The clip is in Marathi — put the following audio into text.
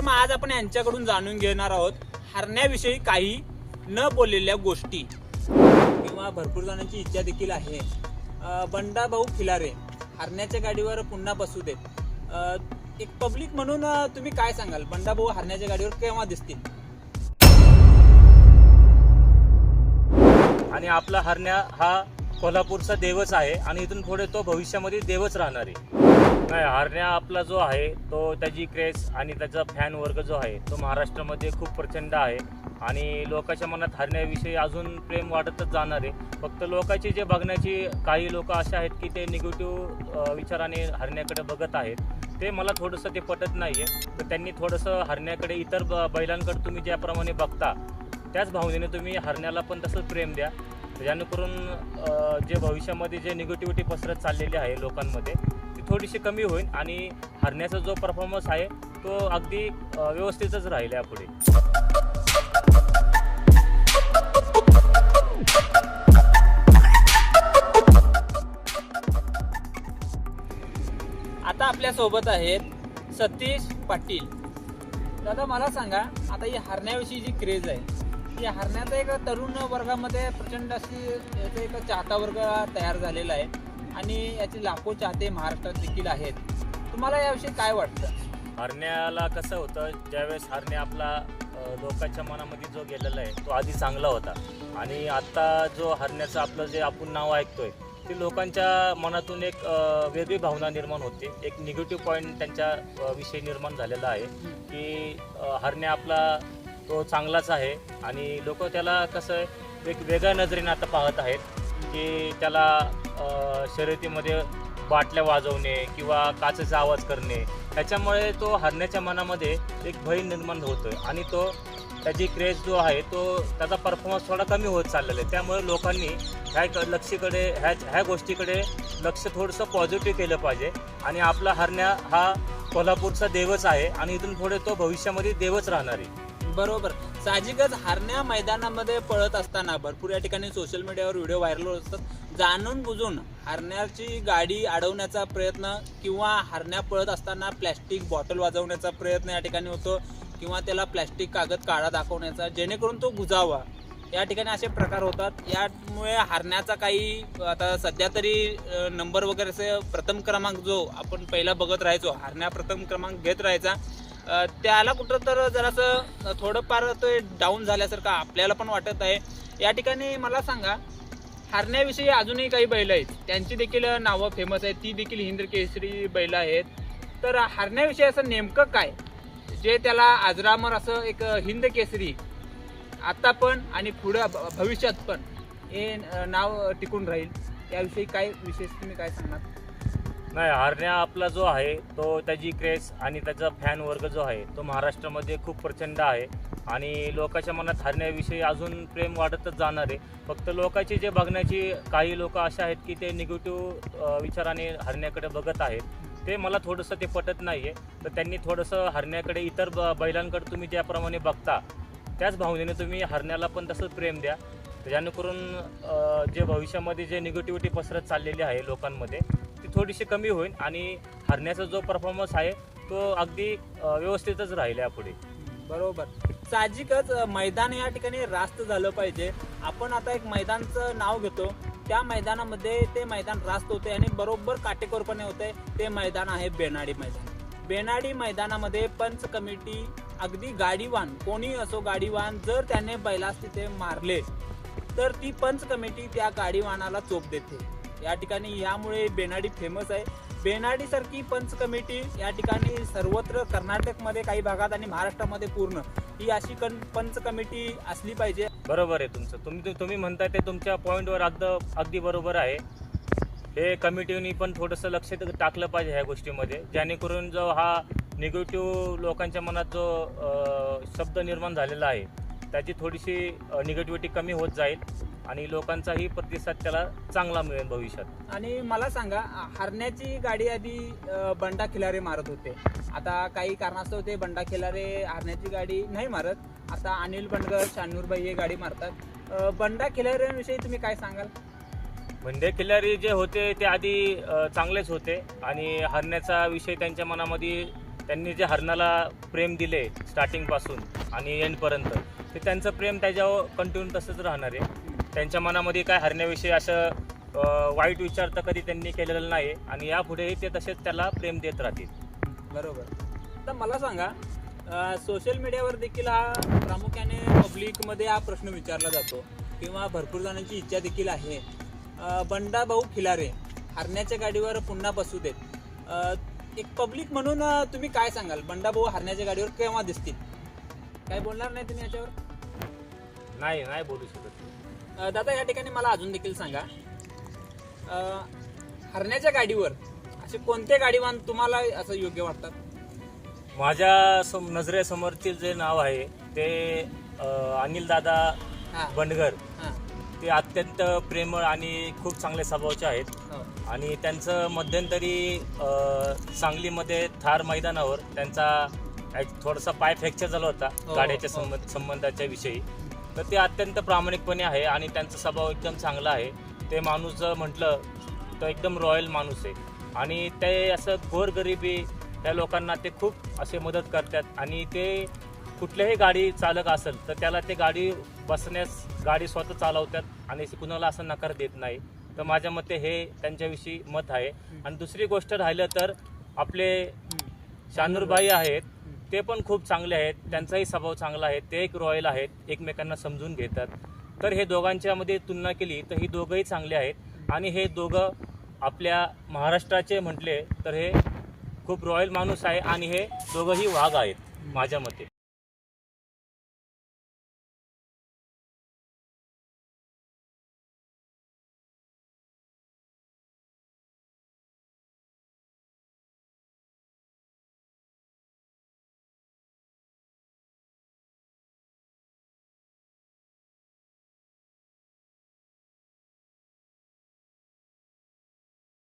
तर मग आज आपण यांच्याकडून जाणून घेणार आहोत हरण्याविषयी काही न बोललेल्या गोष्टी. किंवा भरपूर जणांची इच्छा देखील आहे. बंडा भाऊ खिलारे हरण्याच्या गाडीवर पुन्हा बसू देत. एक पब्लिक म्हणून तुम्ही काय सांगाल? बंडा भाऊ हरण्याच्या गाडीवर केव्हा दिसतील? आणि आपला हरण्या हा कोल्हापूरचा देवच आहे आणि इथून पुढे तो भविष्यामध्ये देवच राहणार आहे. नाही हरण्या आपला जो आहे तो त्याची क्रेस आणि त्याचा फॅन वर्ग जो आहे तो महाराष्ट्रामध्ये खूप प्रचंड आहे. आणि लोकांच्या मनात हरण्याविषयी अजून प्रेम वाढतच जाणार आहे. फक्त लोकांची जे बघण्याची काही लोक असे आहेत की ते निगेटिव्ह विचाराने हरण्याकडे बघत आहेत. ते मला थोडंसं ते पटत नाही आहे तर त्यांनी थोडंसं हरण्याकडे इतर ब बैलांकडे तुम्ही ज्याप्रमाणे बघता त्याच भावनेने तुम्ही हरण्याला पण तसंच प्रेम द्या. म्हणजे जेणेकरून जे भविष्यामध्ये जे निगेटिव्हिटी पसरत चाललेली आहे लोकांमध्ये ती थोडीशी कमी होईल आणि हरण्याचा जो परफॉर्मन्स आहे तो अगदी व्यवस्थितच राहील यापुढे. आता आपल्यासोबत आहेत सतीश पाटील. दादा मला सांगा आता ही हरण्याविषयी जी क्रेज आहे की हरण्याचा एक तरुण वर्गामध्ये प्रचंड अशी याचा एक चाहता वर्ग तयार झालेला आहे. आणि याचे लाखो चाहते महाराष्ट्रात देखील आहेत. तुम्हाला याविषयी काय वाटतं? हरण्याला कसं होतं? ज्यावेळेस हरणे आपला लोकांच्या मनामध्ये जो गेलेला आहे तो आधी चांगला होता. आणि आत्ता जो हरण्याचं आपलं जे आपण नाव ऐकतोय ते लोकांच्या मनातून एक वेगळी भावना निर्माण होते. एक निगेटिव्ह पॉईंट त्यांच्या विषयी निर्माण झालेला आहे. की हरण्या आपला तो चांगलाच आहे. आणि लोक त्याला कसं आहे एक वेगळ्या नजरेने आता पाहत आहेत की त्याला शर्यतीमध्ये बाटल्या वाजवणे किंवा काचेचा आवाज करणे ह्याच्यामुळे तो हरण्याच्या मनामध्ये एक भय निर्माण होतो आणि तो त्याची क्रेज जो आहे तो त्याचा परफॉर्मन्स थोडा कमी होत चाललेला आहे. त्यामुळे लोकांनी ह्या क- लक्षीकडे ह्या ह्या गोष्टीकडे लक्ष थोडंसं पॉझिटिव्ह केलं पाहिजे. आणि आपला हरण्या हा कोल्हापूरचा देवच आहे. आणि इथून पुढे तो भविष्यामध्ये देवच राहणार आहे. बरोबर. साहजिकच हरण्या मैदानामध्ये पळत असताना भरपूर या ठिकाणी सोशल मीडियावर व्हिडिओ व्हायरल होत असतात. जाणून बुजून हरण्याची गाडी अडवण्याचा प्रयत्न किंवा हरण्या पळत असताना प्लॅस्टिक बॉटल वाजवण्याचा प्रयत्न या ठिकाणी होतो किंवा त्याला प्लॅस्टिक कागद काळा दाखवण्याचा जेणेकरून तो बुजावा. या ठिकाणी असे प्रकार होतात. यामुळे हरण्याचा काही आता सध्या तरी नंबर वगैरे असे प्रथम क्रमांक जो आपण पहिला बघत राहायचो हरण्या प्रथम क्रमांक घेत राहायचा. त्याला कुठं तर जरासं थोडंफार ते डाऊन झाल्यासारखं आपल्याला पण वाटत आहे. या ठिकाणी मला सांगा हरण्याविषयी अजूनही काही बैल आहेत. त्यांची देखील नावं फेमस आहेत. ती देखील हिंद केसरी बैल आहेत. तर हरण्याविषयी असं नेमकं काय? जे त्याला आजरामर असं एक हिंद केसरी आत्ता पण आणि पुढं भ- भविष्यात पण हे नाव टिकून राहील. याविषयी काय विशेष तुम्ही काय सांगणार? नाही हरण्या आपला जो आहे तो त्याची क्रेस आणि त्याचा फॅन वर्ग जो आहे तो महाराष्ट्रामध्ये खूप प्रचंड आहे. आणि लोकांच्या मनात हरण्याविषयी अजून प्रेम वाढतच जाणार आहे. फक्त लोकांची जे बघण्याची काही लोक असे आहेत की ते निगेटिव्ह विचाराने हरण्याकडे बघत आहेत. ते मला थोडंसं ते पटत नाही आहे तर त्यांनी थोडंसं हरण्याकडे इतर ब बैलांकडे तुम्ही ज्याप्रमाणे बघता त्याच भावनेने तुम्ही हरण्याला पण तसंच प्रेम द्या. जेणेकरून जे भविष्यामध्ये जे निगेटिव्हिटी पसरत चाललेली आहे लोकांमध्ये थोडीशी कमी होईल आणि हरण्याचा जो परफॉर्मन्स आहे तो अगदी व्यवस्थितच राहील यापुढे. बरोबर. साहजिकच मैदान या ठिकाणी रास्त झालं पाहिजे. आपण आता एक मैदानचं नाव घेतो. त्या मैदानामध्ये ते मैदान रास्त होते आणि बरोबर काटेकोरपणे होते ते मैदान आहे बेनाडी मैदान. बेनाडी मैदानामध्ये पंच कमिटी अगदी गाडीवान कोणी असो गाडीवान जर त्याने बैलास तिथे मारले तर ती पंच कमिटी त्या गाडीवानाला चोप देते. या ठिकाणी यामुळे बेनाडी फेमस आहे. बेनाडी सारखी पंच कमिटी या ठिकाणी सर्वत्र कर्नाटकमध्ये काही भागात आणि महाराष्ट्रामध्ये पूर्ण. ही अशी कन पंच कमिटी असली पाहिजे. बरोबर आहे तुमचं. तुम्ही तुम्ही म्हणताय ते तुमच्या पॉईंटवर अगद अगदी बरोबर आहे. हे कमिटीनी पण थोडंसं लक्ष टाकलं पाहिजे ह्या गोष्टीमध्ये. जेणेकरून जो हा निगेटिव्ह लोकांच्या मनात जो शब्द निर्माण झालेला आहे त्याची थोडीशी निगेटिव्हिटी कमी होत जाईल. आणि लोकांचाही प्रतिसाद त्याला चांगला मिळेल भविष्यात. आणि मला सांगा हरण्याची गाडी आधी बंडा खिलारे मारत होते. आता काही कारणास्तव ते बंडा खिलारे हरण्याची गाडी नाही मारत. आता अनिल बंडगर शानूरबाई हे गाडी मारतात. बंडा खिलाऱ्यांविषयी तुम्ही काय सांगाल? म्हणजे खिल्लारी जे होते ते आधी चांगलेच होते. आणि हरण्याचा विषय त्यांच्या मनामध्ये त्यांनी जे हरणाला प्रेम दिले स्टार्टिंगपासून आणि एंडपर्यंत ते त्यांचं प्रेम त्याच्यावर कंटिन्यू तसंच राहणार आहे. त्यांच्या मनामध्ये काय हरण्याविषयी असं वाईट विचार तर कधी त्यांनी केलेलं नाही आणि यापुढेही ते तसेच त्याला प्रेम देत राहतील. बरोबर. तर मला सांगा सोशल मीडियावर देखील हा प्रामुख्याने पब्लिकमध्ये हा प्रश्न विचारला जातो किंवा भरपूर जणांची इच्छा देखील आहे. बंडा भाऊ खिलारे हरण्याच्या गाडीवर पुन्हा बसू देत. एक पब्लिक म्हणून तुम्ही काय सांगाल? बंडा भाऊ हरण्याच्या गाडीवर केव्हा दिसतील? काय बोलणार नाही तुम्ही याच्यावर? नाही नाही बोलू शकत. दादा या ठिकाणी मला अजून देखील सांगा. हरण्याच्या गाडीवर असे कोणते गाडीवान तुम्हाला असं योग्य वाटतात? माझ्या सम नजरेसमोरतील जे नाव आहे ते अनिल दादा हा. बंडगर हा. ते अत्यंत प्रेमळ आणि खूप चांगले स्वभावाचे आहेत. हो. आणि त्यांचं मध्यंतरी अ, सांगलीमध्ये थार मैदानावर त्यांचा एक थोडासा पाय फ्रॅक्चर झाला होता हो, गाड्याच्या हो. संबंध संबंधाच्या विषयी. तर ते अत्यंत प्रामाणिकपणे आहे आणि त्यांचा स्वभाव एकदम चांगला आहे. ते माणूस जर म्हटलं तर एकदम रॉयल माणूस आहे. आणि ते असं गोरगरिबी त्या लोकांना ते खूप असे मदत करतात. आणि ते कुठल्याही गाडी चालक असेल तर त्याला ते गाडी बसण्यास गाडी स्वतः चालवतात आणि कुणाला असं नकार देत नाही. तर माझ्या मते हे त्यांच्याविषयी मत आहे. आणि दुसरी गोष्ट राहिलं तर आपले शानूरबाई आहेत ते पण खूप चांगले आहेत. त्यांचाही स्वभाव चांगला आहे. ते एक रॉयल आहेत. एकमेकांना समजून घेतात. तर हे दोघांच्यामध्ये तुलना केली तर ही दोघंही चांगले आहेत. आणि हे दोघं आपल्या महाराष्ट्राचे म्हटले तर हे खूप रॉयल माणूस आहे आणि हे दोघंही वाघ आहेत. माझ्या मते.